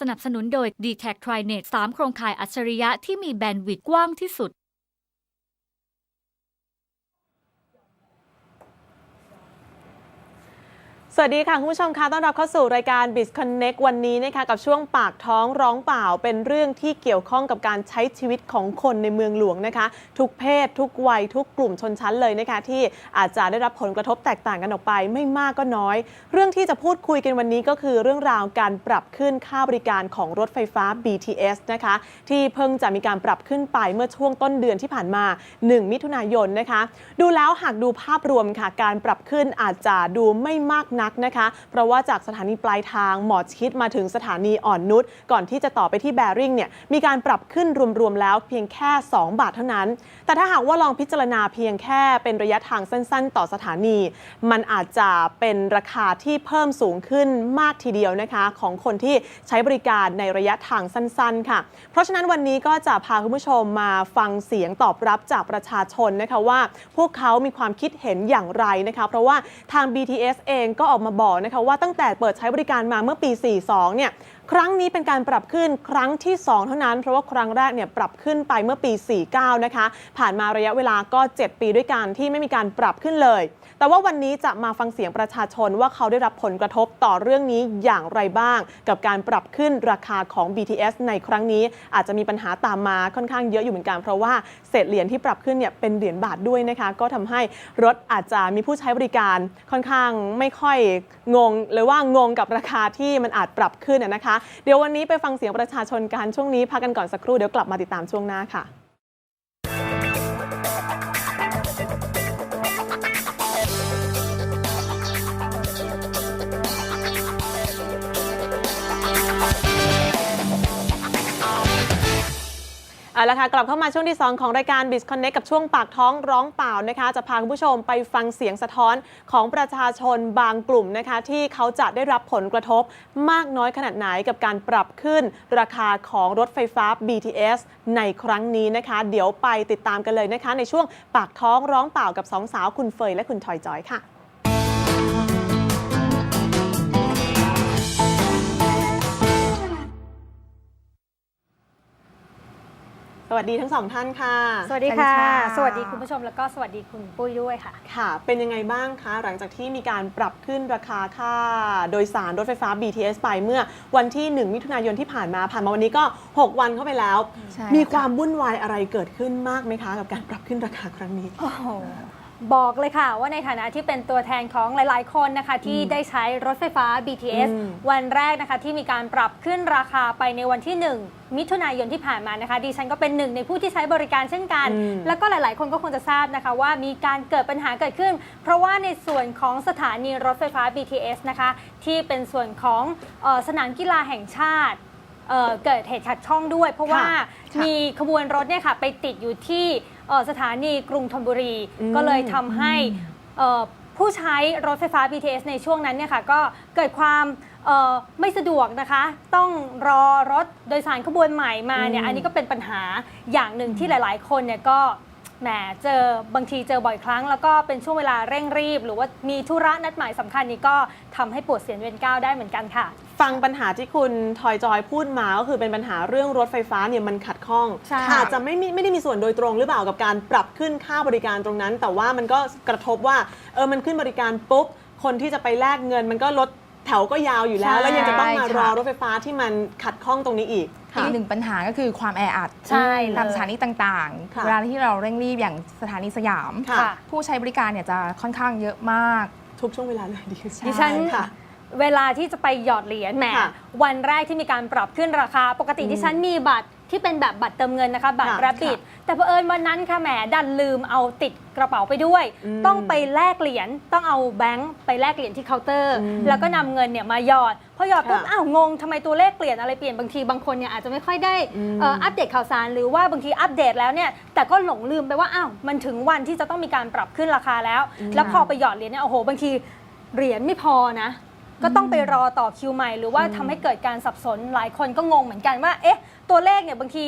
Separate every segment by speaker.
Speaker 1: สนับสนุนโดย d t a c TriNet 3 โครงข่ายอัจฉริยะที่มีแบนด์วิดต์กว้างที่สุด
Speaker 2: สวัสดีค่ะ คุณผู้ชมคะต้อนรับเข้าสู่รายการ b i z Connect วันนี้นะคะกับช่วงปากท้องร้องเปล่าเป็นเรื่องที่เกี่ยวข้องกับการใช้ชีวิตของคนในเมืองหลวงนะคะ ทุกเพศ ทุกวัย ทุกกลุ่มชนชั้นเลยนะคะ ที่อาจจะได้รับผลกระทบแตกต่างกันออกไป ไม่มากก็น้อย เรื่องที่จะพูดคุยกันวันนี้ก็คือเรื่องราวการปรับขึ้นค่าบริการของรถไฟฟ้า BTS นะคะ ที่เพิ่งจะมีการปรับขึ้นไปเมื่อช่วงต้นเดือนที่ผ่านมา 1 มิถุนายนนะคะ ดูแล้วหากดูภาพรวมค่ะ การปรับขึ้นอาจจะดูไม่มากนักนะคะ เพราะว่าจากสถานีปลายทางหมอชิดมาถึงสถานีอ่อนนุชก่อนที่จะต่อไปที่แบริ่งเนี่ยมีการปรับขึ้นรวมๆแล้วเพียงแค่ 2 บาทเท่านั้น แต่ถ้าหากว่าลองพิจารณาเพียงแค่เป็นระยะทางสั้น ๆ ต่อสถานี มันอาจจะเป็นราคาที่เพิ่มสูงขึ้นมากทีเดียวนะคะ ของคนที่ใช้บริการในระยะทางสั้น ๆ ค่ะ เพราะฉะนั้นวันนี้ก็จะพาคุณผู้ชมมาฟังเสียงตอบรับจากประชาชนนะคะว่า พวกเขามีความคิดเห็นอย่างไรนะคะ เพราะว่าทาง BTS เองก็ออกมาบอกนะคะว่าตั้งแต่เปิดใช้บริการมาเมื่อปี 42 เนี่ย ครั้งนี้เป็นการปรับขึ้นครั้งที่ 2 เท่านั้น เพราะว่าครั้งแรกเนี่ยปรับขึ้นไปเมื่อปี 49 นะคะ ผ่านมาระยะเวลาก็ 7 ปีด้วยกันที่ไม่มีการปรับขึ้นเลย แต่ว่าวันนี้จะมาฟังเสียงประชาชนว่าเขาได้รับผลกระทบต่อเรื่องนี้อย่างไรบ้าง กับการปรับขึ้นราคาของ BTS ในครั้งนี้ อาจจะมีปัญหาตามมาค่อนข้างเยอะอยู่เหมือนกัน เพราะว่าเศษเหรียญที่ปรับขึ้นเนี่ยเป็นเหรียญบาทด้วยนะคะ ก็ทำให้รถอาจจะมีผู้ใช้บริการค่อนข้างไม่ค่อยงงหรือว่างงกับราคาที่มันอาจปรับขึ้นนะคะเดี๋ยววันนี้ไปฟังเสียงประชาชนกันช่วงนี้พักกันก่อนสักครู่เดี๋ยวกลับมาติดตามช่วงหน้าค่ะ เอาละค่ะกลับเข้ามาช่วงที่ 2 ของรายการ b i z Connect กับช่วงปากท้องร้องเปล่านะคะ จะพาคุณผู้ชมไปฟังเสียงสะท้อนของประชาชนบางกลุ่มนะคะ ที่เขาจะได้รับผลกระทบมากน้อยขนาดไหนกับการปรับขึ้น ราคาของรถไฟฟ้า BTS ในครั้งนี้นะคะ เดี๋ยวไปติดตามกันเลยนะคะ ในช่วงปากท้องร้องเปล่ากับสองสาวคุณเฟยและคุณทอยจอยค่ะ สวัสดีทั้งสองท่านค่ะ
Speaker 3: สวัสดีค่ะ
Speaker 4: สวัสดีค่ะ
Speaker 3: สวัสดีคุณผู้ชมแล้วก็สวัสดีคุณปุ้ยด้วยค่ะ
Speaker 2: ค่ะ เป็นยังไงบ้างคะหลังจากที่มีการปรับขึ้นราคาค่า โดยสารรถไฟฟ้า BTS ไปเมื่อวันที่ 1 มิถุนายนที่ผ่านมาผ่านมาวันนี้ก็ 6 วันเข้าไปแล้ว
Speaker 4: ใช่
Speaker 2: มี
Speaker 4: ค่ะ
Speaker 2: ความวุ่นวายอะไรเกิดขึ้นมากไหมคะ กับการปรับขึ้นราคาครั้งนี้
Speaker 3: โอ้โห บอกเลยค่ะว่าในฐานะที่เป็นตัวแทนของหลาย ๆ คนนะคะที่ได้ใช้รถไฟฟ้า BTS
Speaker 2: อืม
Speaker 3: วันแรกนะคะที่มีการปรับขึ้นราคาไปในวันที่ 1 มิถุนายนที่ผ่านมานะคะดิฉันก็เป็นหนึ่งในผู้ที่ใช้บริการเช่นกัน
Speaker 2: อืม
Speaker 3: แล้วก็หลาย ๆ คนก็คงจะทราบนะคะว่ามีการเกิดปัญหาเกิดขึ้น เพราะว่าในส่วนของสถานีรถไฟฟ้า BTS นะคะที่เป็นส่วนของเออสนามกีฬาแห่งชาติเอ่อเกิดเหตุขัดข้องด้วย เพราะว่า
Speaker 2: ค่ะ
Speaker 3: มีขบวนรถเนี่ยค่ะไปติดอยู่ที่ เอ่อสถานีกรุงธนบุรี
Speaker 2: อืม
Speaker 3: ก็เลยทำให้เอ่อผู้ใช้รถไฟฟ้า BTS ในช่วงนั้นเนี่ยค่ะก็เกิดความเอ่อไม่สะดวกนะคะ ต้องรอรถโดยสารขบวนใหม่มาเนี่ย
Speaker 2: อืม
Speaker 3: อันนี้ก็เป็นปัญหาอย่างหนึ่งที่หลายๆ คนเนี่ยก็แหมเจอบางทีเจอบ่อยครั้ง แล้วก็เป็นช่วงเวลาเร่งรีบ หรือว่ามีธุระนัดหมายสำคัญนี้ก็ทำให้ปวดเสียนเวียนก้าวได้เหมือนกันค่ะ
Speaker 2: ฟังปัญหาที่คุณทอยจอยพูดมาก็คือเป็นปัญหาเรื่องรถไฟฟ้าเนี่ยมันขัดข้อง
Speaker 3: ใช่
Speaker 2: อาจจะไม่มีไม่ได้มีส่วนโดยตรงหรือเปล่ากับการปรับขึ้นค่าบริการตรงนั้น แต่ว่ามันก็กระทบว่าเออมันขึ้นบริการปุ๊บคนที่จะไปแลกเงิน มันก็ลดแถวก็ยาวอยู่แล้ว
Speaker 3: ใช่
Speaker 2: แล้วยังจะต้องมารอ
Speaker 4: ค่ะ
Speaker 2: รถไฟฟ้าที่มันขัดข้องตรงนี้อีก
Speaker 4: อีกหนึ่งปัญหาก็คือความแออัด
Speaker 3: ใช่เลย
Speaker 4: ตามสถานีต่าง
Speaker 2: ค่ะ
Speaker 4: ๆ เวลาที่เราเร่งรีบอย่างสถานีสยาม
Speaker 2: ค่ะ
Speaker 3: ค่ะ
Speaker 4: ผู้ใช้บริการเนี่ยจะค่อนข้างเยอะมาก
Speaker 2: ทุกช่วงเวลาเลยดี
Speaker 3: ดิฉัน
Speaker 2: ค่ะ
Speaker 3: เวลาที่จะไปหยอดเหรียญแหม
Speaker 2: ค่ะ
Speaker 3: วันแรกที่มีการปรับขึ้นราคา ปกติ
Speaker 2: อืม
Speaker 3: ดิฉันมีบัตรที่เป็นแบบบัตรเติมเงินนะคะบัตร
Speaker 2: ค่ะ
Speaker 3: รับบิดแต่เผอิญวันนั้นค่ะแหมดันลืมเอาติดกระเป๋าไปด้วย
Speaker 2: อืม
Speaker 3: ต้องไปแลกเหรียญต้องเอาแบงค์ไปแลกเหรียญที่เคาน์เตอร์
Speaker 2: อืม
Speaker 3: แล้วก็นำเงินเนี่ยมาหยอดพอหยอดปุ๊บ
Speaker 2: ค่ะ
Speaker 3: อ้าวงงทำไมตัวเลขเปลี่ยนอะไรเปลี่ยนบางทีบางคนเนี่ยอาจจะไม่ค่อยได้
Speaker 2: อืม
Speaker 3: เอ่ออัปเดตข่าวสารหรือว่าบางทีอัปเดตแล้วเนี่ยแต่ก็หลงลืมไปว่าอ้าวมันถึงวันที่จะต้องมีการปรับขึ้นราคาแล้ว แล้วพอไปหยอดเหรียญเนี่ยโอ้โหบางทีเหรียญไม่พอนะ ก็ต้องไปรอต่อคิวใหม่ หรือว่าทำให้เกิดการสับสนหลายคนก็งงเหมือนกันว่า เอ๊ะ ตัวเลขเนี่ยบางที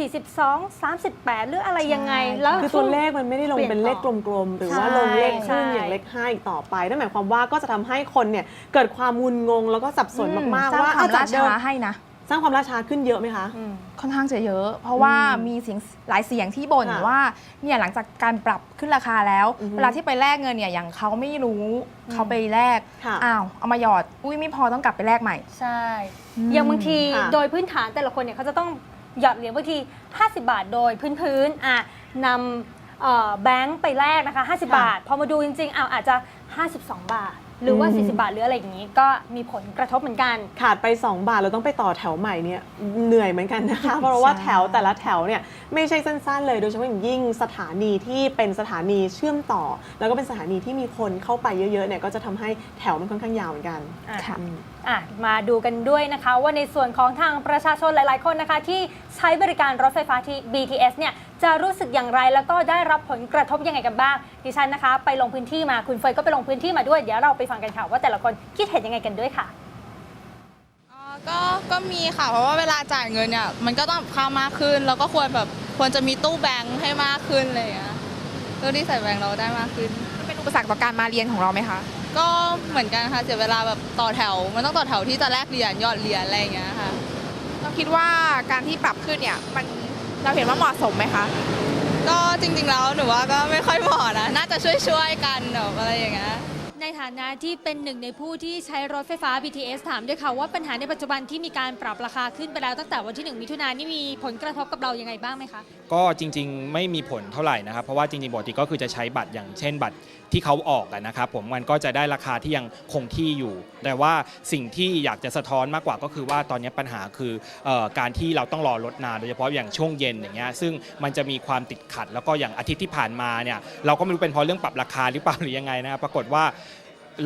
Speaker 3: 42 38 หรืออะไรยังไง
Speaker 4: ใช่
Speaker 3: แล้ว
Speaker 2: คือตัวเลขมันไม่ได้ลง
Speaker 3: เปลี่ยน
Speaker 2: เป็นเลข
Speaker 3: ต่อ
Speaker 2: กลมๆ หรือว่า
Speaker 3: ใช่
Speaker 2: ลงเลขครึ่ง
Speaker 3: ใช่
Speaker 2: อย่างเลขห้าอีกต่อไป นั่นหมายความว่าก็จะทำให้คนเนี่ยเกิดความงุนงงแล้วก็สับสน
Speaker 4: อื
Speaker 2: มาก
Speaker 4: สร้
Speaker 2: ๆว่า
Speaker 4: ความ
Speaker 2: อ้าวจา
Speaker 4: ล่าก
Speaker 2: เดิ
Speaker 4: ช้ามให้นะ
Speaker 2: สร้างความล่าช้าขึ้นเยอะไหมคะ
Speaker 3: อืม
Speaker 4: ค่อนข้างจะเยอะ เพราะว่า
Speaker 2: อืม
Speaker 4: มีเสียงหลายเสียงที่บ่น
Speaker 2: ค่ะ
Speaker 4: ว่าเนี่ยหลังจากการปรับขึ้นราคาแล้ว
Speaker 2: อือฮึ
Speaker 4: เวลาที่ไปแลกเงินเนี่ยอย่างเขาไม่รู้
Speaker 3: อืม
Speaker 4: เขาไปแลก
Speaker 2: ค่ะ
Speaker 4: อ้าวเอามาหยอดอุ้ยไม่พอต้องกลับไปแลกใหม่
Speaker 3: ใช่
Speaker 4: อืม
Speaker 3: อย่างบางที
Speaker 2: ค่ะ
Speaker 3: โดยพื้นฐานแต่ละคนเนี่ยเขาจะต้องหยอดเหรียญบางที 50 บาทโดยพื้นพื้นๆอะนำเอ่อแบงค์ไปแลกนะคะ 50 บาท พอมาดูจริงๆอ้าวอาจจะ 52 บาท หรือว่า
Speaker 2: อืม
Speaker 3: 40 บาทหรืออะไรอย่างนี้ ก็มีผลกระทบเหมือนกัน
Speaker 2: ขาดไป 2 บาทเราต้องไปต่อแถวใหม่เนี่ยเหนื่อยเหมือนกันนะคะ เพราะว่า
Speaker 4: ใช่
Speaker 2: แถวแต่ละแถวเนี่ยไม่ใช่สั้นๆเลยโดยเฉพาะอย่างยิ่งสถานีที่เป็นสถานีเชื่อมต่อ แล้วก็เป็นสถานีที่มีคนเข้าไปเยอะๆเนี่ยก็จะทำให้แถวมันค่อนข้างยาวเหมือนกัน
Speaker 3: อะ
Speaker 4: ค่ะ
Speaker 2: อืม
Speaker 3: อะมาดูกันด้วยนะคะ ว่าในส่วนของทางประชาชนหลาย ๆ คนนะคะ ที่ใช้บริการรถไฟฟ้าที่ BTS เนี่ย จะรู้สึกอย่างไรแล้วก็ได้รับผลกระทบยังไงกันบ้างดิฉันนะคะ ไปลงพื้นที่มาคุณเฟยก็ไปลงพื้นที่มาด้วยเดี๋ยวเราไปฟังกันค่ะว่าแต่ละคนคิดเห็นยังไงกันด้วยค่ะ
Speaker 5: อ๋อก็ก็มีค่ะเพราะว่าเวลาจ่ายเงินเนี่ยมันก็ต้องค่ามากขึ้น แล้วก็ควรแบบควรจะมีตู้แบงค์ให้มากขึ้นอะไรอย่างเงี้ยเพื่อที่ใส่แบงค์เราได้มากขึ้น
Speaker 4: เป็นอุปสรรคต่อการมาเรียนของเราไหมคะ
Speaker 5: ก็เหมือนกันค่ะเสียเวลาแบบต่อแถว มันต้องต่อแถวที่จะแลกเหรียญหยอดเหรียญอะไรอย่างเงี้ยค่ะ
Speaker 6: เราคิดว่าการที่ปรับขึ้นเนี่ยมัน เราเห็นว่าเหมาะสมไหมคะ
Speaker 5: ก็จริงๆแล้วหนูว่าก็ไม่ค่อยเหมาะนะ น่าจะช่วยๆกันแบบอะไรอย่างเงี้ย
Speaker 1: ฐานะที่เป็นหนึ่งในผู้ที่ใช้รถไฟฟ้า BTS ถามด้วยค่ะว่าปัญหาในปัจจุบันที่มีการปรับราคาขึ้นไปแล้วตั้งแต่วันที่ 1 มิถุนายนนี่มีผลกระทบกับเรายังไงบ้างไหมคะ
Speaker 7: ก็จริงๆ ไม่มีผลเท่าไหร่นะครับ เพราะว่าจริงๆปกติก็คือจะใช้บัตรอย่างเช่นบัตรที่เขาออกนะครับผมมันก็จะได้ราคาที่ยังคงที่อยู่ แต่ว่าสิ่งที่อยากจะสะท้อนมากกว่าก็คือว่าตอนนี้ปัญหาคืออการที่เราต้องรอรถนานโดยเฉพาะอย่างช่วงเย็นอย่างเงี้ยซึ่งมันจะมีความติดขัด แล้วก็อย่างอาทิตย์ที่ผ่านมาเนี่ยเราก็ไม่รู้เป็นเพราะเรื่องปรับราคาหรือเปล่าหรือยังไงนะปรากฏว่า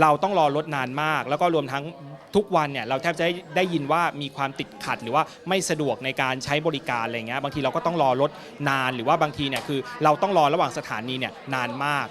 Speaker 7: เราต้องรอรถนานมาก แล้วก็รวมทั้งทุกวันเนี่ยเราแทบจะได้ได้ยินว่ามีความติดขัด หรือว่าไม่สะดวกในการใช้บริการอะไรเงี้ยบางทีเราก็ต้องรอรถนานหรือว่าบางทีเนี่ยคือเราต้องรอระหว่างสถานีเนี่ยนานมาก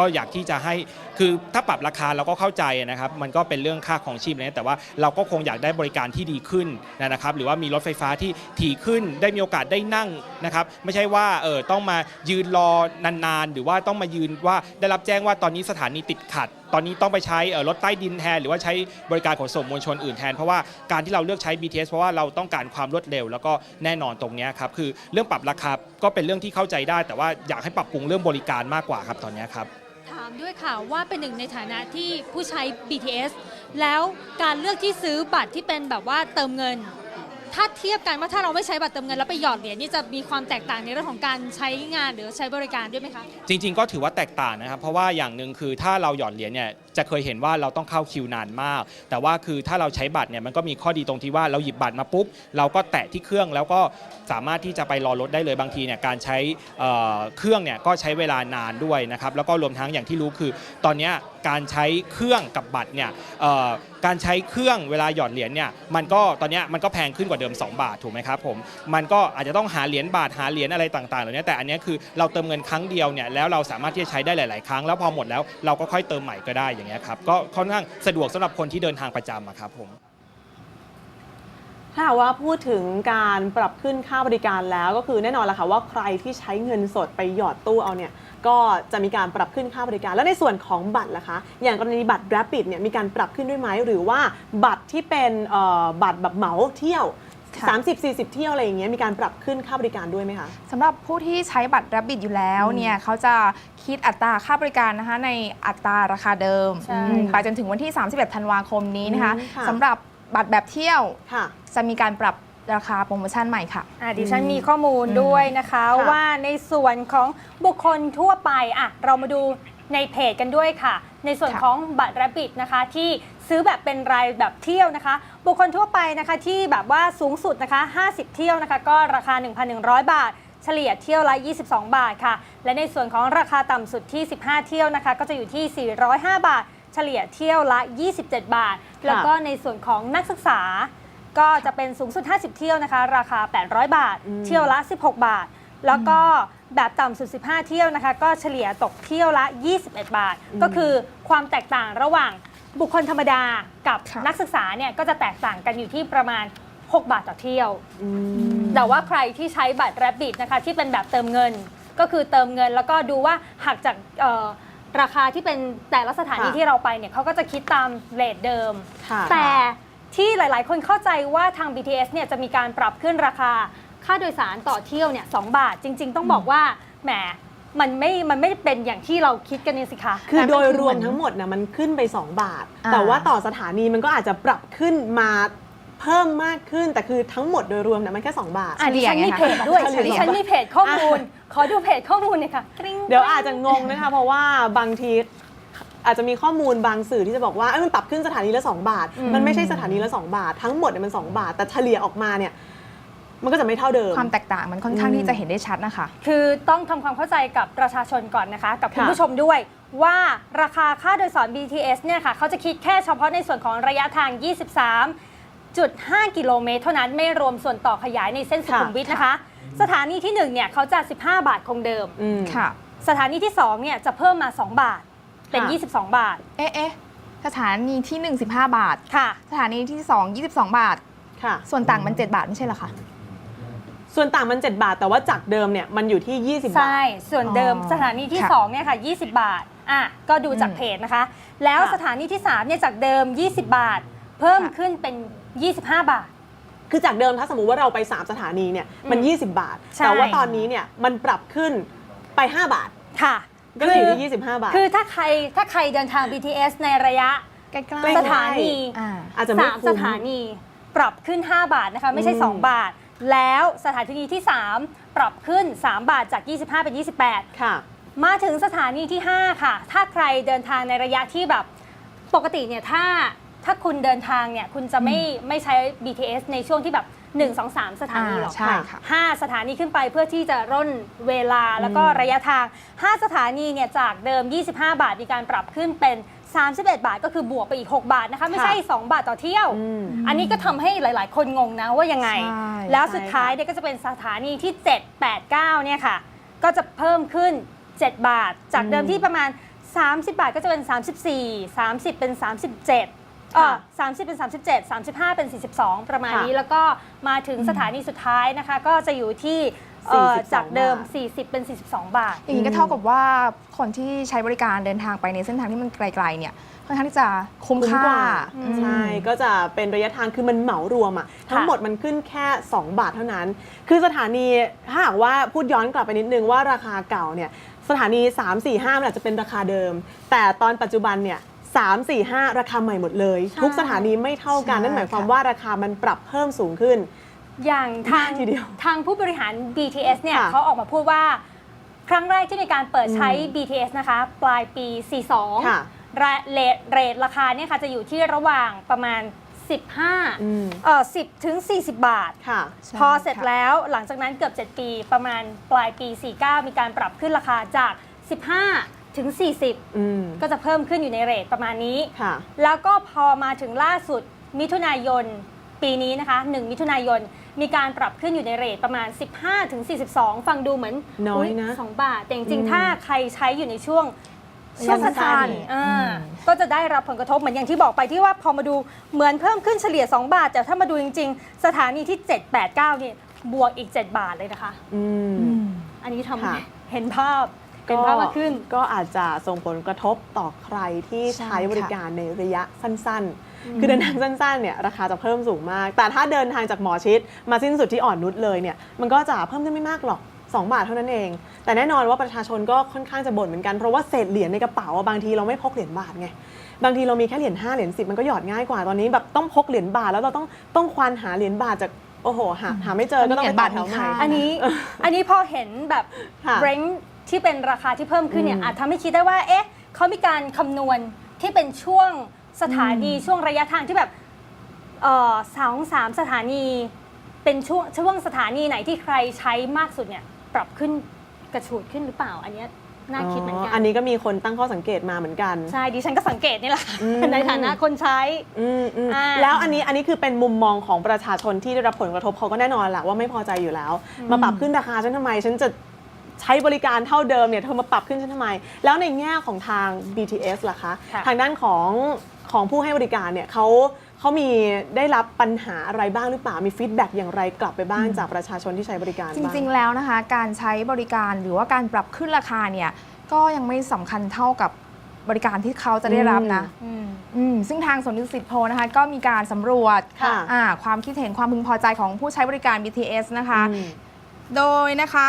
Speaker 7: ก็อยากที่จะให้คือถ้าปรับราคาเราก็เข้าใจนะครับ มันก็เป็นเรื่องค่าของชีพอะไรเงี้ยแต่ว่าเราก็คงอยากได้บริการที่ดีขึ้นนะครับ หรือว่ามีรถไฟฟ้าที่ถี่ขึ้นได้มีโอกาสได้นั่งนะครับ ไม่ใช่ว่าเออต้องมายืนรอนานๆ หรือว่าต้องมายืนว่าได้รับแจ้งว่าตอนนี้สถานีติดขัดตอนนี้ต้องไปใช้รถใต้ดินแทน หรือว่าใช้บริการขนส่งมวลชนอื่นแทน เพราะว่าการที่เราเลือกใช้ BTS เพราะว่าเราต้องการความรวดเร็ว แล้วก็แน่นอนตรงนี้ครับคือเรื่องปรับราคาก็เป็นเรื่องที่เข้าใจได้ แต่ว่าอยากให้ปรับปรุงเรื่องบริการมากกว่าครับตอนนี้ครับ
Speaker 1: ถามด้วยค่ะว่าเป็นหนึ่งในฐานะที่ผู้ใช้ BTS แล้วการเลือกที่ซื้อบัตรที่เป็นแบบว่าเติมเงิน ถ้าเทียบกันว่าถ้าเราไม่ใช้บัตรเติมเงินแล้วไปหยอดเหรียญนี่จะมีความแตกต่างในเรื่องของการใช้งานหรือใช้บริการด้วยไหมคะ
Speaker 7: จริง ๆ ก็ถือว่าแตกต่างนะครับ เพราะว่าอย่างหนึ่งคือถ้าเราหยอดเหรียญเนี่ย จะเคยเห็นว่าเราต้องเข้าคิวนานมาก แต่ว่าคือถ้าเราใช้บัตรเนี่ยมันก็มีข้อดีตรงที่ว่าเราหยิบบัตรมาปุ๊บเราก็แตะที่เครื่องแล้วก็สามารถที่จะไปรอรถได้เลยบางทีเนี่ยการใช้เครื่องเนี่ยก็ใช้เวลานานด้วยนะครับแล้วก็รวมทั้งอย่างที่รู้คือ ตอนนี้การใช้เครื่องกับบัตรเนี่ยการใช้เครื่องเวลาหยอดเหรียญเนี่ยมันก็ตอนนี้มันก็แพงขึ้นกว่าเดิม 2 บาทถูกไหมครับผมมันก็อาจจะต้องหาเหรียญบาทหาเหรียญอะไรต่างๆเหล่านี้แต่อันนี้คือเราเติมเงินครั้งเดียวเนี่ยแล้วเราสามารถที่จะใช้ได้หลาย ๆ ครั้งแล้วพอหมดแล้วเราก็ค่อยเติมใหม่ก็ได้อย่างเงี้ยครับก็ค่อนข้างสะดวกสำหรับคนที่เดินทางประจำอะครับผม
Speaker 2: ถ้าหากว่าพูดถึงการปรับขึ้นค่าบริการแล้วก็คือแน่นอนละค่ะว่าใครที่ใช้เงินสดไปหยอดตู้เอาเนี่ยก็จะมีการปรับขึ้นค่าบริการ แล้วในส่วนของบัตรล่ะคะ อย่างกรณีบัตร Rapid เนี่ยมีการปรับขึ้นด้วยไหมหรือว่าบัตรที่เป็นเอ่อบัตรแบบเหมาเที่ยว
Speaker 4: ค่ะ
Speaker 2: 30-40 เที่ยวอะไรอย่างเงี้ยมีการปรับขึ้นค่าบริการด้วยไหมคะ
Speaker 4: สำหรับผู้ที่ใช้บัตร Rabbit อยู่แล้ว
Speaker 2: อืม
Speaker 4: เนี่ยเขาจะคิดอัตราค่าบริการนะคะในอัตราราคาเดิม
Speaker 3: ใช่
Speaker 4: อืมไปจนถึงวันที่ 31 ธันวาคมนี้นะคะ
Speaker 2: อืมค่ะ
Speaker 4: สำหรับบัตรแบบเที่ยว
Speaker 2: ค่ะ
Speaker 4: จะมีการปรับราคาโปรโมชั่นใหม่ค่ะ
Speaker 3: อะดิฉันมีข้อมูลด้วยนะคะ
Speaker 2: ค่ะ
Speaker 3: ว่าในส่วนของบุคคลทั่วไปอะเรามาดู ในเพจกันด้วยค่ะ ในส่วน
Speaker 4: ค่ะ
Speaker 3: ของบัตร Rabbit นะคะที่ซื้อแบบเป็นรายแบบเที่ยวนะคะ บุคคลทั่วไปนะคะที่แบบว่าสูงสุดนะคะ 50 เที่ยวนะคะก็ราคา 1,100 บาท เฉลี่ยเที่ยวละ 22 บาทค่ะ และในส่วนของราคาต่ำสุดที่ 15 เที่ยวนะคะ ก็จะอยู่ที่ 405 บาท เฉลี่ยเที่ยวละ 27 บาท แล้วก็ในส่วนของนักศึกษา ก็จะเป็นสูงสุด 50 เที่ยวนะคะ ราคา 800 บาท
Speaker 2: อืม
Speaker 3: เที่ยวละ 16 บาท แล้วก็ แบบต่ำสุด 15 เที่ยวนะคะ ก็เฉลี่ยตกเที่ยวละ 21 บาท ก็คือความแตกต่างระหว่างบุคคลธรรมดากับ
Speaker 4: ค่ะ
Speaker 3: นักศึกษาเนี่ยก็จะแตกต่างกันอยู่ที่ประมาณ 6 บาทต่อเที่ยว
Speaker 2: อืม
Speaker 3: แต่ว่าใครที่ใช้บัตร Rabbit นะคะที่เป็นแบบเติมเงิน ก็คือเติมเงินแล้วก็ดูว่าหักจากเอ่อราคาที่เป็นแต่ละสถานี
Speaker 2: ค่ะ
Speaker 3: ที่เราไปเนี่ยเขาก็จะคิดตามเรทเดิม
Speaker 2: ค่ะ
Speaker 3: แต่ที่หลาย ๆ คนเข้าใจว่าทาง BTS เนี่ยจะมีการปรับขึ้นราคา ค่าโดยสารต่อเที่ยวเนี่ยสบาทจริง ๆ ต้องบอกว่าแหมมันไม่ มันไม่ได้เป็นอย่างที่เราคิดกันนี่สิคะ
Speaker 2: คือ
Speaker 4: แต่มัน
Speaker 2: โดย
Speaker 4: คือ
Speaker 2: รวม
Speaker 4: เหมือน
Speaker 2: ทั้งหมดนะมันขึ้นไป 2 บาท
Speaker 4: อ่า
Speaker 2: แต่ว่าต่อสถานีมันก็อาจจะปรับขึ้นมาเพิ่มมากขึ้นแต่คือทั้งหมดโดยรวมเนี่ยมันแค่ 2 บาท
Speaker 3: อะดิฉันมีเพจ
Speaker 4: เฉลี่ยไงคะ
Speaker 3: ด้วย
Speaker 2: เฉลี่ย
Speaker 3: ดิฉันมีเพจข้อมูล ขอดูเพจข้อมูลหน่อยค่ะกริ๊ง
Speaker 2: เดี๋ยวอาจจะงงนะคะ เพราะว่าบางทีอาจจะมีข้อมูลบางสื่อที่จะบอกว่าเอ้ยมันปรับขึ้นสถานีละ 2 บาท มันไม่ใช่สถานีละ 2 บาท ทั้งหมดเนี่ยมัน 2 บาท แต่เฉลี่ยออกมาเนี่ย มันก็จะไม่เท่าเดิม
Speaker 4: ความแตกต่างมันค่อนข้าง
Speaker 2: อืม
Speaker 4: ที่จะเห็นได้ชัดนะคะ
Speaker 3: คือต้องทำความเข้าใจกับประชาชนก่อนนะคะ กับคุณ
Speaker 2: ค่ะ
Speaker 3: ผู้ชมด้วยว่าราคาค่าโดยสาร BTS เนี่ยค่ะ เขาจะคิดแค่เฉพาะในส่วนของระยะทาง 23.5 กิโลเมตรเท่านั้นไม่รวมส่วนต่อขยายในเส้นสุขุมวิทนะคะ สถานีที่1เนี่ยเขาจะ 15 บาทคงเดิม
Speaker 2: อืม
Speaker 4: ค่ะ
Speaker 3: สถานีที่2เนี่ยจะเพิ่มมา 2 บาทเป็น
Speaker 2: ค่ะ
Speaker 3: 22 บาท
Speaker 4: เอ๊ะเอ๊ะสถานีที่ 1 15 บาท
Speaker 3: ค่ะ
Speaker 4: สถานีที่ 2 22 บาท
Speaker 2: ค่ะ
Speaker 4: ส่วนต่างมัน 7 บาทไม่ใช่เหรอคะ
Speaker 2: ส่วนต่างมัน 7 บาท แต่ว่าจากเดิมเนี่ยมันอยู่ที่ 20 บา
Speaker 3: ใช่
Speaker 2: ท
Speaker 3: ส่วนเดิม
Speaker 4: อ๋อ
Speaker 3: สถานีที่
Speaker 4: ค่ะ
Speaker 3: 2เนี่ยค่ะ 20 บาท อะ ก็ดูจาก
Speaker 4: อืม
Speaker 3: เพจนะคะ แล้ว
Speaker 2: ค่ะ
Speaker 3: สถานีที่3เนี่ยจากเดิม 20 บาท เพิ่ม
Speaker 4: ค่ะ
Speaker 3: ขึ้นเป็น 25 บาท
Speaker 2: คือจากเดิมถ้าสมมุติว่าเราไป 3 สถานีเนี่ยมัน
Speaker 3: อืม
Speaker 2: 20 บาท
Speaker 3: ใช่
Speaker 2: แต่ว่าตอนนี้เนี่ยมันปรับขึ้นไป 5 บาท
Speaker 3: ค่ะ
Speaker 2: ก็จะอยู่ที่25 บาท
Speaker 3: คือถ้าใครถ้าใครเดินทาง BTS ในระยะ
Speaker 4: ใกล้
Speaker 2: ใกล้
Speaker 3: สถานี
Speaker 4: อ่า
Speaker 2: อาจจะไม่
Speaker 3: สาม
Speaker 2: คุ้
Speaker 3: ส
Speaker 2: ม
Speaker 3: ถานีปรับขึ้น 5 บาทนะคะ ไม่ใช่
Speaker 2: อืม
Speaker 3: 2 บาท แล้วสถานีที่ 3 ปรับขึ้น 3 บาทจาก 25 เป็น 28
Speaker 2: ค่ะ
Speaker 3: มาถึงสถานีที่ 5 ค่ะ ถ้าใครเดินทางในระยะที่แบบปกติเนี่ยถ้าถ้าคุณเดินทางเนี่ยคุณจะไม่ไม่ใช้ BTS ในช่วงที่แบบ 1 2 3 สถานีหรอก
Speaker 4: ใช่ค่ะ
Speaker 3: 5สถานีขึ้นไปเพื่อที่จะร่นเวลาแล้วก็ระยะทาง 5 สถานีเนี่ยจากเดิม 25 บาทมีการปรับขึ้นเป็น 31 บาทก็คือบวกไปอีก 6 บาทนะคะ ไม่ใช่ 2 บาทต่อเที่ยว
Speaker 2: อืม
Speaker 3: อันนี้ก็ทำให้หลาย ๆ คนงงนะว่ายังไง
Speaker 4: ใช่
Speaker 3: แล้วสุดท้ายเนี่ยก็จะเป็นสถานีที่ 7 8 9 เนี่ยค่ะ ก็จะเพิ่มขึ้น 7 บาท จากเดิมที่ประมาณ 30 บาทก็จะเป็น 34 30 เป็น 37เออ30 เป็น 37 35 เป็น 42 ประมาณนี้
Speaker 2: ค่ะ
Speaker 3: แล้วก็มาถึงสถานีสุดท้ายนะคะ ก็จะอยู่ที่ เอ่อ
Speaker 2: 42
Speaker 3: จากเดิม
Speaker 2: บาท
Speaker 3: 40 เป็น 42 บาท
Speaker 4: อย่างนี้ก็เท่ากับว่าคนที่ใช้บริการเดินทางไปในเส้นทางที่มันไกลๆเนี่ยค่อนข้างที่จะคุ้ม
Speaker 2: คุ้ม
Speaker 4: ค่าก
Speaker 2: ว่า
Speaker 4: อืม
Speaker 2: ใช่ ก็จะเป็นระยะทางคือมันเหมารวมอะทั้งหมดมันขึ้นแค่ 2 บาทเท่านั้น คือสถานีถ้าหากว่าพูดย้อนกลับไปนิดนึงว่าราคาเก่าเนี่ยสถานี 3 4 5มันอาจจะเป็นราคาเดิม แต่ตอนปัจจุบันเนี่ย3 4 5ราคาใหม่หมดเลย
Speaker 3: ใช่
Speaker 2: ทุกสถานีไม่เท่ากัน
Speaker 4: ใช่
Speaker 2: นั่นหมายความ
Speaker 4: ค่ะ
Speaker 2: ว่าราคามันปรับเพิ่มสูงขึ้น
Speaker 3: อย่างทาง
Speaker 2: ทีเดียว
Speaker 3: ทางผู้บริหาร BTS เนี่ย
Speaker 2: ค่ะ
Speaker 3: เขาออกมาพูดว่า ครั้งแรกที่มีการเปิดใช้
Speaker 2: อืม
Speaker 3: BTS นะคะ ปลายปี42
Speaker 2: ค่ะ
Speaker 3: ระเรทเรทราคาเนี่ยค่ะจะอยู่ที่ระหว่างประมาณ15
Speaker 2: อืม
Speaker 3: เอ่อ10ถึง40 บาท
Speaker 2: ค่ะ
Speaker 4: ใช่
Speaker 3: พอเสร็จ
Speaker 4: ค่ะ
Speaker 3: แล้วหลังจากนั้นเกือบ 7 ปีประมาณปลายปี 49 มีการปรับขึ้นราคาจาก 15 ถึง40
Speaker 2: อืม
Speaker 3: ก็จะเพิ่มขึ้นอยู่ในเรทประมาณนี้
Speaker 2: ค่ะ
Speaker 3: แล้วก็พอมาถึงล่าสุดมิถุนายนปีนี้นะคะ 1 มิถุนายน มีการปรับขึ้นอยู่ในเรทประมาณ 15ถึง42 ฟังดูเหมือน
Speaker 2: น้อยนะ
Speaker 3: สองบาท แต่จริง
Speaker 2: อืม
Speaker 3: ๆถ้าใครใช้อยู่ในช่วงช่วง
Speaker 2: สั้
Speaker 3: สั้
Speaker 2: น
Speaker 3: น
Speaker 2: ๆ
Speaker 3: ๆอ่า
Speaker 4: อืม
Speaker 3: ก็จะได้รับผลกระทบเหมือนอย่างที่บอกไปที่ว่าพอมาดูเหมือนเพิ่มขึ้นเฉลี่ย 2 บาท แต่ถ้ามาดูจริง ๆ สถานีที่ 7 8 9เนี่ยบวกอีก 7 บาทเลยนะคะ
Speaker 2: อืม
Speaker 4: อืม
Speaker 3: อันนี้ทำ
Speaker 2: ค่ะ
Speaker 3: ให้เห็นภาพเห็นภาพมากขึ้น
Speaker 2: ก็อาจจะส่งผลกระทบต่อใครที่
Speaker 4: ใช่
Speaker 2: ใช้บริ
Speaker 4: ค่ะ
Speaker 2: การในระยะสั้นๆ คือเดินทางสั้นๆเนี่ยราคาจะเพิ่มสูงมาก แต่ถ้าเดินทางจากหมอชิดมาสิ้นสุดที่อ่อนนุชเลยเนี่ยมันก็จะเพิ่มขึ้นไม่มากหรอก 2 บาทเท่านั้นเอง แต่แน่นอนว่าประชาชนก็ค่อนข้างจะบ่นเหมือนกันเพราะว่าเศษเหรียญในกระเป๋าอะบางทีเราไม่พกเหรียญบาทไงบางทีเรามีแค่เหรียญ5เหรียญ10 มันก็หยอดง่ายกว่าตอนนี้แบบต้องพกเหรียญบาทแล้วเราต้องต้องควานหาเหรียญบาทจากโอ้โหหาหาไม่เจอก็ต้องไปต่อแถวใหม่
Speaker 3: อันนี้อันนี้พอเห็นแบบ
Speaker 2: ค่ะ
Speaker 3: เร้งที่เป็นราคาที่เพิ่มขึ้นเนี่ย
Speaker 2: อืม
Speaker 3: อาจทำให้คิดได้ว่าเอ๊ะเขามีการคำนวณที่เป็นช่วง สถานีช่วงระยะทางที่แบบเอ่อสองสามสถานีเป็นช่วงช่วงสถานีไหนที่ใครใช้มากสุดเนี่ยปรับขึ้นกระฉูดขึ้นหรือเปล่า อันเนี้ยน่าคิดเหมือนกั
Speaker 2: อันนี้ก็มีคนตั้งข้อสังเกตมาเหมือนกัน
Speaker 3: ใช่ ดิฉันก็สังเกตนี่แหละ
Speaker 2: อืม
Speaker 3: ในฐานะคนใช้
Speaker 2: อืมอืม
Speaker 3: อ่า
Speaker 2: แล้วอันนี้อันนี้คือเป็นมุมมองของประชาชนที่ได้รับผลกระทบเขาก็แน่นอนแหละว่าไม่พอใจอยู่แล้ว มาปรับขึ้นราคาฉันทำไม ฉันจะใช้บริการเท่าเดิมเนี่ยเธอมาปรับขึ้นฉันทำไม แล้วในแง่ของทาง BTS ล่ะคะ
Speaker 3: ค่ะ
Speaker 2: ทางด้านของ ของผู้ให้บริการเนี่ยเขาเขามีได้รับปัญหาอะไรบ้างหรือเปล่ามีฟีดแบ็กอย่างไรกลับไปบ้างจากประชาชนที่ใช้บริการ
Speaker 4: จ
Speaker 2: บ้าง
Speaker 4: ริง ๆ แล้วนะคะ การใช้บริการหรือว่าการปรับขึ้นราคาเนี่ยก็ยังไม่สำคัญเท่ากับบริการที่เขาจะได้รับนะ
Speaker 3: อืม
Speaker 4: ออืมซึ่งทางสวนดุสิตโพลนะคะก็มีการสำรวจ
Speaker 2: ค่ะ
Speaker 4: อ่าความคิดเห็นความพึงพอใจของผู้ใช้บริการ BTS นะคะ
Speaker 2: อืม
Speaker 4: โดยนะคะ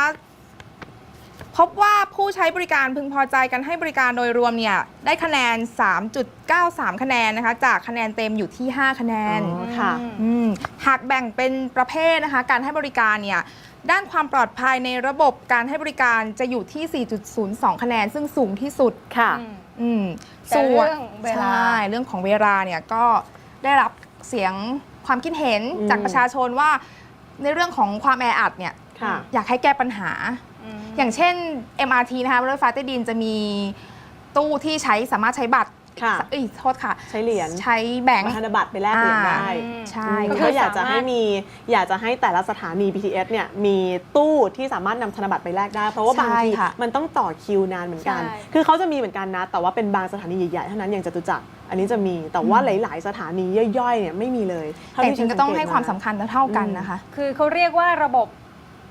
Speaker 4: พบว่าผู้ใช้บริการพึงพอใจกันให้บริการโดยรวมเนี่ยได้คะแนน 3.93 คะแนนนะคะ จากคะแนนเต็มอยู่ที่ 5 คะแนน
Speaker 2: อ๋อค่ะ
Speaker 4: อืมหากแบ่งเป็นประเภทนะคะ การให้บริการเนี่ยด้านความปลอดภัยในระบบการให้บริการจะอยู่ที่ 4.02 คะแนน ซึ่งสูงที่สุด
Speaker 2: ค่ะ
Speaker 4: อืม
Speaker 3: แต่
Speaker 4: ส่วน
Speaker 3: เรื่องเวลา
Speaker 4: ใช่เรื่องของเวลาเนี่ยก็ได้รับเสียงความคิดเห็น
Speaker 2: อืม
Speaker 4: จากประชาชนว่าในเรื่องของความแออัดเนี่ย
Speaker 2: ค่ะ
Speaker 4: อยากให้แก้ปัญหา
Speaker 3: อืม
Speaker 4: อย่างเช่น MRT นะคะรถไฟฟ้าใต้ดินจะมีตู้ที่ใช้สามารถใช้บัตร
Speaker 2: ค่ะ
Speaker 4: เอ้ยโทษค่ะ
Speaker 2: ใช้เหรียญ
Speaker 4: ใช้แบงค์
Speaker 2: ธนบัตรไปแลกเหรียญได้
Speaker 4: อ่าใช่
Speaker 2: อืม
Speaker 3: ก็
Speaker 2: ก็
Speaker 3: คือ
Speaker 2: อยากจะ
Speaker 3: สามารถ
Speaker 2: ให้มีอยากจะให้แต่ละสถานี BTS เนี่ยมีตู้ที่สามารถนำธนบัตรไปแลกได้ เพราะว่าบาง
Speaker 4: ใช่
Speaker 2: ที
Speaker 4: ค่ะ
Speaker 2: มันต้องต่อคิวนานเหมือนกัน
Speaker 3: ใช่
Speaker 2: คือเขาจะมีเหมือนกันนะ แต่ว่าเป็นบางสถานีใหญ่ๆเท่านั้นอย่างจตุจักรอันนี้จะมีแต่ว่าหลาย ๆ สถานีย่อยๆเนี่ยไม่มีเลยเท่า
Speaker 4: แต่จ
Speaker 2: ที่
Speaker 4: ริงๆก็ต้อง
Speaker 2: ฉัน
Speaker 4: ให้
Speaker 2: สัเต
Speaker 4: ความสำคัญเท่าๆกันนะคะ
Speaker 3: คือเขาเรียกว่าระบบ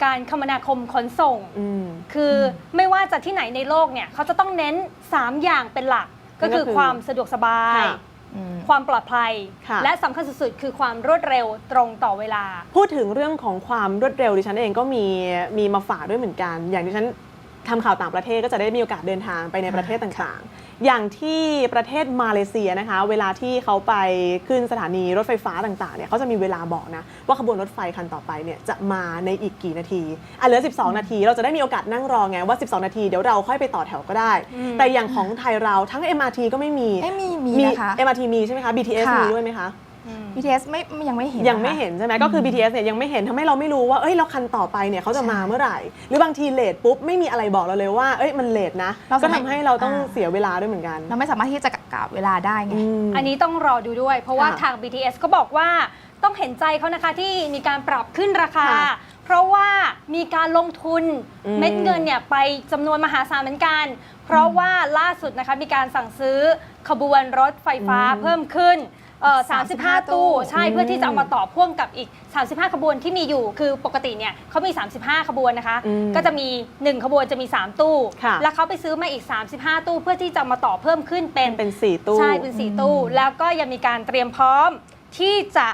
Speaker 3: การคมนาคมขนส่ง
Speaker 2: อืม
Speaker 3: คือไม่ว่าจะที่ไหนในโลกเนี่ยเขาจะต้องเน้น 3 อย่างเป็นหลัก ก็คือ
Speaker 2: นั่นก็คือ
Speaker 3: ความสะดวกสบาย
Speaker 2: ค่ะ
Speaker 3: ความปลอดภัย
Speaker 2: ค่ะ
Speaker 3: และสำคัญสุดๆ คือความรวดเร็วตรงต่อเวลา
Speaker 2: พูดถึงเรื่องของความรวดเร็วดิฉันเองก็มีมีมาฝากด้วยเหมือนกัน อย่างดิฉัน ทำข่าวต่างประเทศก็จะได้มีโอกาสเดินทางไปในประเทศต่างๆ อย่างที่ประเทศมาเลเซียนะคะ เวลาที่เขาไปขึ้นสถานีรถไฟฟ้าต่างๆเนี่ยเขาจะมีเวลาบอกนะ ว่าขบวนรถไฟคันต่อไปเนี่ยจะมาในอีกกี่นาทีอะเหลือ 12 นาที เราจะได้มีโอกาสนั่งรอไงว่า 12 นาทีเดี๋ยวเราค่อยไปต่อแถวก็ได้ แต่อย่างของไทยเราทั้ง MRT ก็ไม่มี
Speaker 4: เอ้ยมีมีนะคะ
Speaker 2: MRT มีใช่ไหมคะ BTS
Speaker 4: ค่ะ
Speaker 2: มีด้วยไหมคะ
Speaker 4: BTS ไม่ยังไม่เห็น
Speaker 2: ยังไม่
Speaker 4: นะคะ
Speaker 2: เห็นใช่ไหมก็คือ BTS เนี่ยยังไม่เห็นทำให้เราไม่รู้ว่าเอ้ยเราคันต่อไปเนี่ยเขาจะมาเมื่อไหร่ หรือบางทีเลทปุ๊บไม่มีอะไรบอกเราเลยว่าเอ้ยมันเลทนะ
Speaker 4: เรา
Speaker 2: ก็
Speaker 4: สามารถ
Speaker 2: ทำให้เราต้อง
Speaker 4: อ่า
Speaker 2: เสียเวลาด้วยเหมือนกัน
Speaker 4: เราไม่สามารถที่จะกะเวลาได้ไง
Speaker 2: ม
Speaker 3: อันนี้ต้องรอดูด้วย เพราะว่า
Speaker 2: ค่ะ
Speaker 3: ทาง BTS ก็บอกว่าต้องเห็นใจเขานะคะที่มีการปรับขึ้นราคา
Speaker 2: ค่ะ
Speaker 3: เพราะว่ามีการลงทุน
Speaker 2: อืม
Speaker 3: เม็ดเงินเนี่ยไปจำนวนมหาศาลเหมือนกัน เพราะว่าล่าสุดนะคะมีการสั่งซื้อขบวนรถไฟฟ้า
Speaker 2: อืม
Speaker 3: เพิ่มขึ้น เอ่อ35
Speaker 4: 35
Speaker 3: ตู้ใช่
Speaker 2: อืม
Speaker 3: เพื่อที่จะเอามาต่อพ่วงกับอีก 35 ขบวนที่มีอยู่คือปกติเนี่ยเขามี 35 ขบวนนะคะ
Speaker 2: อืม
Speaker 3: ก็จะมี 1 ขบวนจะมี 3 ตู้
Speaker 2: ค่ะ
Speaker 3: แล้วเขาไปซื้อมาอีก 35 ตู้เพื่อที่จะมาต่อเพิ่มขึ้นเป็น
Speaker 2: เป็นสี่ตู้
Speaker 3: ใช่เป็นสีตู้ แล้วก็ยังมีการเตรียมพร้อมที่จะ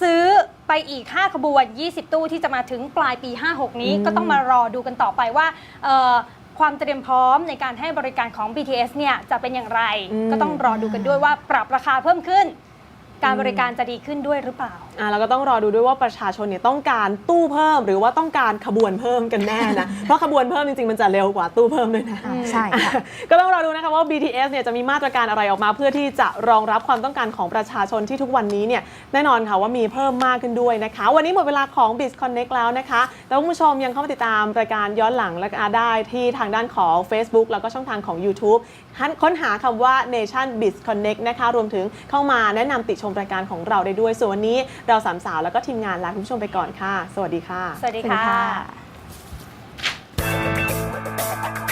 Speaker 3: ซื้อไปอีก 5 ขบวน 20 ตู้ที่จะมาถึงปลายปี 56 นี้
Speaker 2: อืม
Speaker 3: ก็ต้องมารอดูกันต่อไปว่าเอ่อความเตรียมพร้อมในการให้บริการของ BTS เนี่ยจะเป็นอย่างไรก็ต้องรอดูกันด้วยว่าปรับราคาเพิ่มขึ้น การบริการจะดีขึ้นด้วยหรือเปล่า
Speaker 2: อ่าเราก็ต้องรอดูด้วยว่าประชาชนเนี่ยต้องการตู้เพิ่ม หรือว่าต้องการขบวนเพิ่มกันแน่นะ เพราะขบวนเพิ่มจริงๆ มันจะเร็วกว่าตู้เพิ่มด้วยนะ
Speaker 4: อ่าใช่ค่ะ
Speaker 2: ก็ต้องรอดูนะคะว่า BTS เนี่ยจะมีมาตรการอะไรออกมา เพื่อที่จะรองรับความต้องการของประชาชนที่ทุกวันนี้เนี่ยแน่นอนค่ะว่ามีเพิ่มมากขึ้นด้วยนะคะ วันนี้หมดเวลาของ b i z Connect แล้วนะคะแล้วคุณผู้ชมยังเข้ามาติดตามรายการย้อนหลังและได้ที่ทางด้านของ Facebook แล้วก็ช่องทางของ YouTube ค้นหาคำว่า Nation Biz Connect นะคะ รวมถึงเข้ามาแนะนำติชมรายการของเราได้ด้วย ส่วนนนี้เราสามสาวแล้วก็ทีมงานลาคุณผู้ชมไปก่อนค่ะ สวัสดีค่ะ
Speaker 3: สวัสดี
Speaker 4: ค่ะ